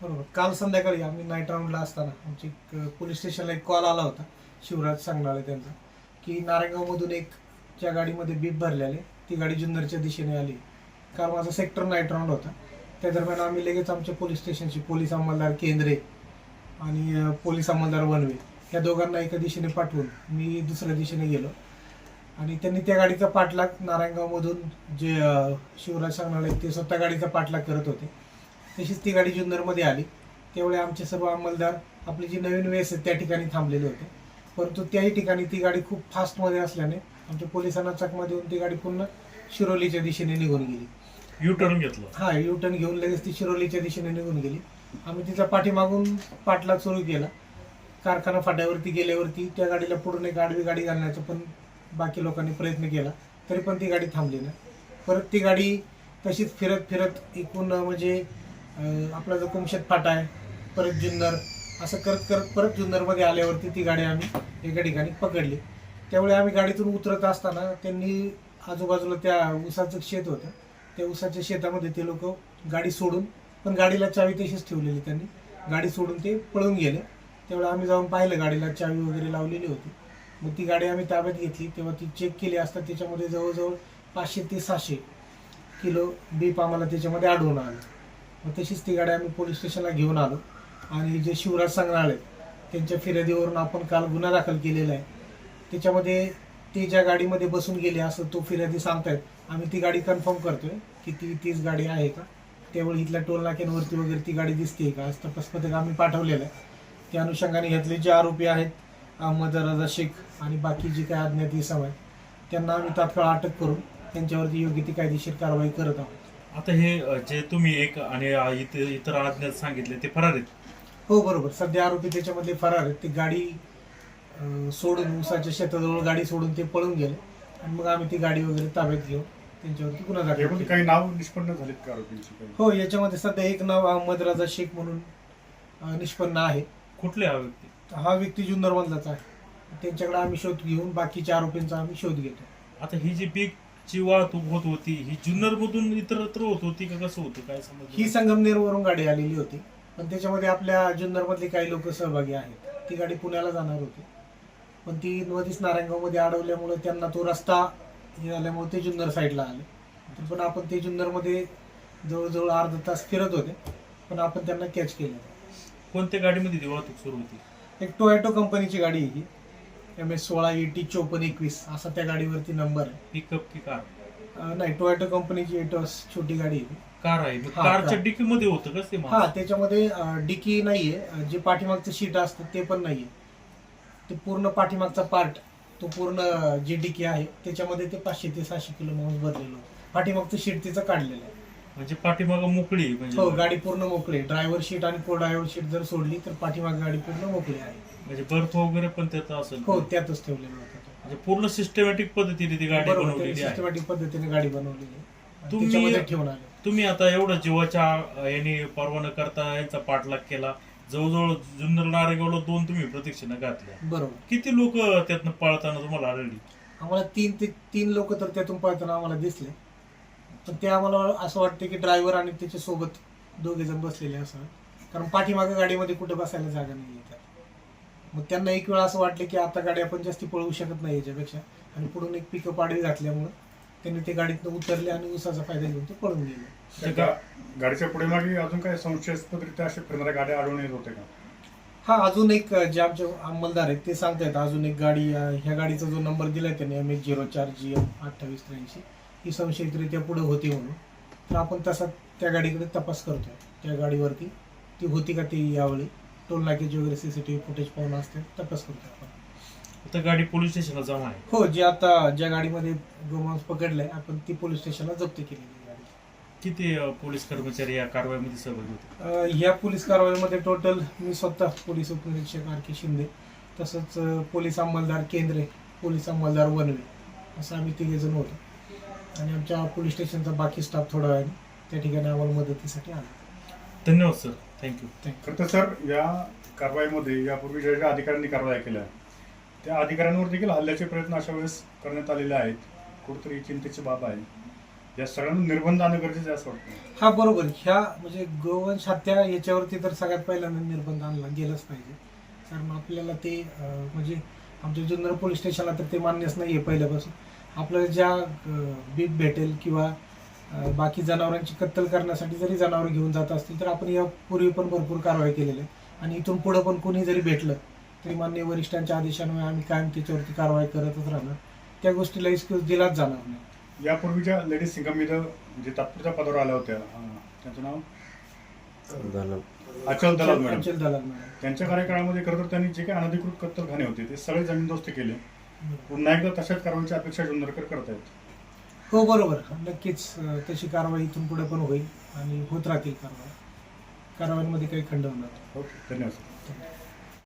बरोबर. काल संध्याकाळी आम्ही नाईट राऊंडला असताना आमची पोलीस स्टेशनला एक कॉल आला होता शिवराज सांगणारे त्यांचा की नारायणगावमधून एक ज्या गाडीमध्ये बीप भरलेले ती गाडी जुन्नरच्या दिशेने आली. काल माझा सेक्टर नाईट राऊंड होता. त्या दरम्यान आम्ही लगेच आमच्या पोलीस स्टेशनची पोलीस अंमलदार केंद्रे आणि पोलीस अंमलदार वनवे या दोघांना एका दिशेने पाठवून मी दुसऱ्या दिशेने गेलो. आणि त्यांनी त्या गाडीचा पाठलाग नारायणगावमधून जे शिवराज सांगणारे ते स्वतः गाडीचा पाठलाग करत होते. तशीच ती गाडी जुन्नरमध्ये आली. त्यावेळी आमचे सर्व अंमलदार आपली जी नवीन वेस आहे त्या ठिकाणी थांबलेले होते. परंतु त्याही ठिकाणी ती गाडी खूप फास्टमध्ये असल्याने आमच्या पोलिसांना चकमा देऊन ती गाडी पुन्हा शिरोलीच्या दिशेने निघून गेली. यू टर्न घेतलं. हा यू टर्न घेऊन लगेच ती शिरोलीच्या दिशेने निघून गेली. आम्ही तिचा पाठीमागून पाठलाग सुरू केला. कारखाना फाट्यावरती गेल्यावरती त्या गाडीला पुढून एक आडवी गाडी घालण्याचा पण बाकी लोकांनी प्रयत्न केला. तरी पण ती गाडी थांबली ना परत ती गाडी तशीच फिरत फिरत एकूण म्हणजे आपला जो कुमशेत फाटा आहे परत जुन्नर असं करत करत परत जुन्नरमध्ये आल्यावरती ती गाडी आम्ही एका ठिकाणी पकडली. त्यावेळी आम्ही गाडीतून उतरत असताना त्यांनी आजूबाजूला त्या ऊसाचं शेत होतं. त्या ऊसाच्या शेतामध्ये ते लोक गाडी सोडून पण गाडीला चावी तशीच ठेवलेली त्यांनी. गाडी सोडून ते पळून गेले. त्यावेळी आम्ही जाऊन पाहिलं गाडीला चावी वगैरे लावलेली होती. मग ती गाडी आम्ही ताब्यात घेतली. तेव्हा ती चेक केली असता त्याच्यामध्ये जवळजवळ पाचशे ते सहाशे किलो बीप आम्हाला त्याच्यामध्ये आढळून आलं. मग तशीच ती गाडी आम्ही पोलीस स्टेशनला घेऊन आलो. आणि जे शिवराज संग्रहालय त्यांच्या फिर्यादीवरून आपण काल गुन्हा दाखल केलेला आहे. त्याच्यामध्ये ते ज्या गाडीमध्ये बसून गेले असं तो फिर्यादी सांगतायत. आम्ही ती गाडी कन्फर्म करतोय की ती तीच गाडी आहे का? त्यावेळी इथल्या टोल नाक्यांवरती वगैरे ती गाडी दिसते का? आज तपास पथक आम्ही पाठवलेलं आहे. त्या अनुषंगाने घेतले जे आरोपी आहेत अहमद रजा शेख आणि बाकी जी काही अज्ञात इसम आहेत त्यांना आम्ही तात्काळ अटक करून त्यांच्यावरती योग्य ती कायदेशीर कारवाई करत आहोत. आता हे अ, जे तुम्ही एक आणि अ, इतर इतर अज्ञात सांगितले ते फरार आहेत? हो बरोबर. सध्या आरोपी त्याच्यामधले फरार आहेत. ते गाडी अं, सोडून उसाच्या शेताजवळ गाडी सोडून ते पळून गेले. आणि मग आम्ही ती गाडी वगैरे ताब्यात घेऊन त्यांच्यावरती गुन्हा दाखल यामध्ये केला. काही नाव निष्पन्न झालेत का आरोपींची काही? हो याच्यामध्ये सध्या एक नाव अहमद रजा शेख म्हणून अं, निष्पन्न आहे. कुठले हा व्यक्ती? हा व्यक्ती जुन्नर मधलाच आहे. त्यांच्याकडे आम्ही शोध घेऊन बाकीच्या आरोपींचा आम्ही शोध घेतो. आता ही जी पीकची वाहतूक होत होती ही जुन्नर मधून इतरत्र होत होती का कसं होतं? काय समज ही संगमनेरवरून गाडी आलेली होती. पण त्याच्यामध्ये आपल्या जुन्नरमधले काही लोक सहभागी आहेत. ती गाडी पुण्याला जाणार होती. पण ती मध्येच नारायणगावमध्ये अडवल्यामुळे त्यांना तो रस्ता हे झाल्यामुळे ते जुन्नर साईडला आले. तर पण आपण ते जुन्नरमध्ये जवळजवळ अर्धा तास फिरत होते. पण आपण त्यांना कॅच केलं. कोणत्या गाडीमध्ये ती वाहतूक सुरू होती? एक टोयॅटो कंपनीची गाडी आहे ही. एम एस सोळा ई टी चोपन्न एकवीस असा त्या गाडीवरती नंबर आहे. पिकअप की कार अं, नाही टोयॅटो कंपनीची एटोस छोटी गाडी आहे. कार आहे. मग हा, कारच्या कार. डिकी मध्ये होतं का ते हा माणूस? त्याच्यामध्ये अं, डिकी नाहीये. अं, जे पाठीमागचं शीट असतं ते पण नाहीये. ते पूर्ण पाठीमागचा पार्ट तो पूर्ण अं, जी डिकी आहे त्याच्यामध्ये ते पाचशे ते सहाशे किलो मांस भरलेलं. पाठीमागचं शीट तिचं काढलेलं आहे. म्हणजे पाठीमाग मोकळी आहे हो म्हणजे गाडी पूर्ण मोकळी ड्रायव्हर शीट आणि को ड्रायव्हर शीट जर सोडली तर पाठीमाग गाडी पूर्ण मोकळी आहे. म्हणजे बर्फ वगैरे पण त्यात असेल हो त्यातच ठेवलेलं होतं. म्हणजे पूर्ण सिस्टमॅटिक पद्धतीने ती गाडी बनवलेली आहे. सिस्टमॅटिक पद्धतीने गाडी बनवलेली आहे. तुम्ही- त्याच्यामध्ये ठेवून आले. तुम्ही आता एवढं जीवाच्या याने परवा न करता यांचा पाठलाग केला. जवळजवळ जुन्नर नारेगावला दोन तुम्ही प्रदक्षिणा घातल्या. बरोबर. किती लोक त्यातनं पळताना तुम्हाला आढळली? आम्हाला तीन ते तीन लोक तर त्यातून पळताना आम्हाला दिसले. पण ते आम्हाला असं वाटतं की ड्रायव्हर आणि त्याच्या सोबत दोघे जण बसलेले असं कारण पाठीमागे गाडीमध्ये कुठे बसायला जागा नाही त्यात. मग त्यांना एक वेळा असं वाटलं की आता गाडी आपण जास्ती पळवू शकत नाही याच्यापेक्षा. आणि पुढून एक पिकअप आडवी घातल्यामुळं त्यांनी ते गाडीतनं उतरले आणि उसाचा फायदा घेऊन ते पळून गेले. गाडीच्या पुढे मागे अजून काही संशयास्पदरित्या असे फिरणाऱ्या गाड्या आढळून येत होते का? हा अजून एक जे आमचे अंमलदार आहेत ते सांगतायत. अजून एक गाडी ह्या गाडीचा जो नंबर दिलाय त्यांनी एम एच झिरो चार जी एम अठ्ठावीस त्र्याऐंशी. ही संशयितरित्या पुढे होती म्हणून. तर आपण तसा त्या गाडीकडे तपास करतोय. त्या गाडीवरती ती होती का ती यावेळी? टोल नाक्याची वगैरे सीसीटीव्ही फुटेज पाहून असते तपास करतोय आपण. आता गाडी पोलीस स्टेशनला जमा आहे. हो जे आता ज्या गाडीमध्ये गोमांस पकडलाय आपण ती पोलीस स्टेशनला जप्त केलेली गाडी. किती अ, पोलीस कर्मचारी या कारवाईमध्ये सहभागी होते? अ, ह्या पोलीस कारवाईमध्ये टोटल मी स्वतः पोलीस उपनिरीक्षक आर के शिंदे तसंच अ, पोलीस अंमलदार केंद्रे पोलीस अंमलदार वनवे असं आम्ही तिघे जण होतो. आणि आमच्या पोलीस स्टेशनचा बाकी स्टाफ थोडा वेळ त्या ठिकाणी आम्हाला मदतीसाठी आला. धन्यवाद सर थँक्यू खरं तर सर या कारवाईमध्ये यापूर्वी ज्या ज्या अधिकाऱ्यांनी कारवाई केल्या त्या अधिकाऱ्यांवर देखील हल्ल्याचे प्रयत्न अशा वेळेस करण्यात आलेले आहेत. कुठेतरी चिंतेची बाब आहे. या सगळ्यांना निर्बंध आणणं गरजेचं आहे असं वाटतं. हा बरोबर. ह्या म्हणजे गोवंश हत्या याच्यावरती तर सगळ्यात पहिल्यांदा निर्बंध आणला गेलाच पाहिजे. कारण आपल्याला ते अं, म्हणजे आमच्या जुन्नर पोलीस स्टेशनला तर ते मान्यच नाही आहे पहिल्यापासून. आपल्याला ज्या बीप भेटेल किंवा बाकी जनावरांची कत्तल करण्यासाठी जरी जनावर घेऊन जात असतील तर आपण यापूर्वी पण भरपूर कारवाई केलेली आहे. आणि इथून पुढं पण कोणी जरी भेटलं तरी मान्य वरिष्ठांच्या आदेशामुळे आम्ही कायम त्याच्यावरती कारवाई करतच राहणार. त्या गोष्टीला एक्सक्यूज दिलाच जाणार नाही. यापूर्वीच्या लेडीज सिंगम इथं जे तात्पुरत्या पदावर आल्या होत्या त्यांचं नाव? अचल दलाल मॅडम. अंचल दलाल मॅडम. त्यांच्या कार्यकाळामध्ये खरं तर त्यांनी जे काही अनधिकृत कत्तलखाने होते ते सगळे जमीनदोस्त केले. पुन्हा एकदा तशाच कारवाईची अपेक्षा जुन्नरकर करतायत हो बरोबर. नक्कीच अं, तशी कारवाई इथून पुढे पण होईल आणि होत राहतील कारवाई. कारवाईमध्ये काही खंड होणार नाही. ओके धन्यवाद.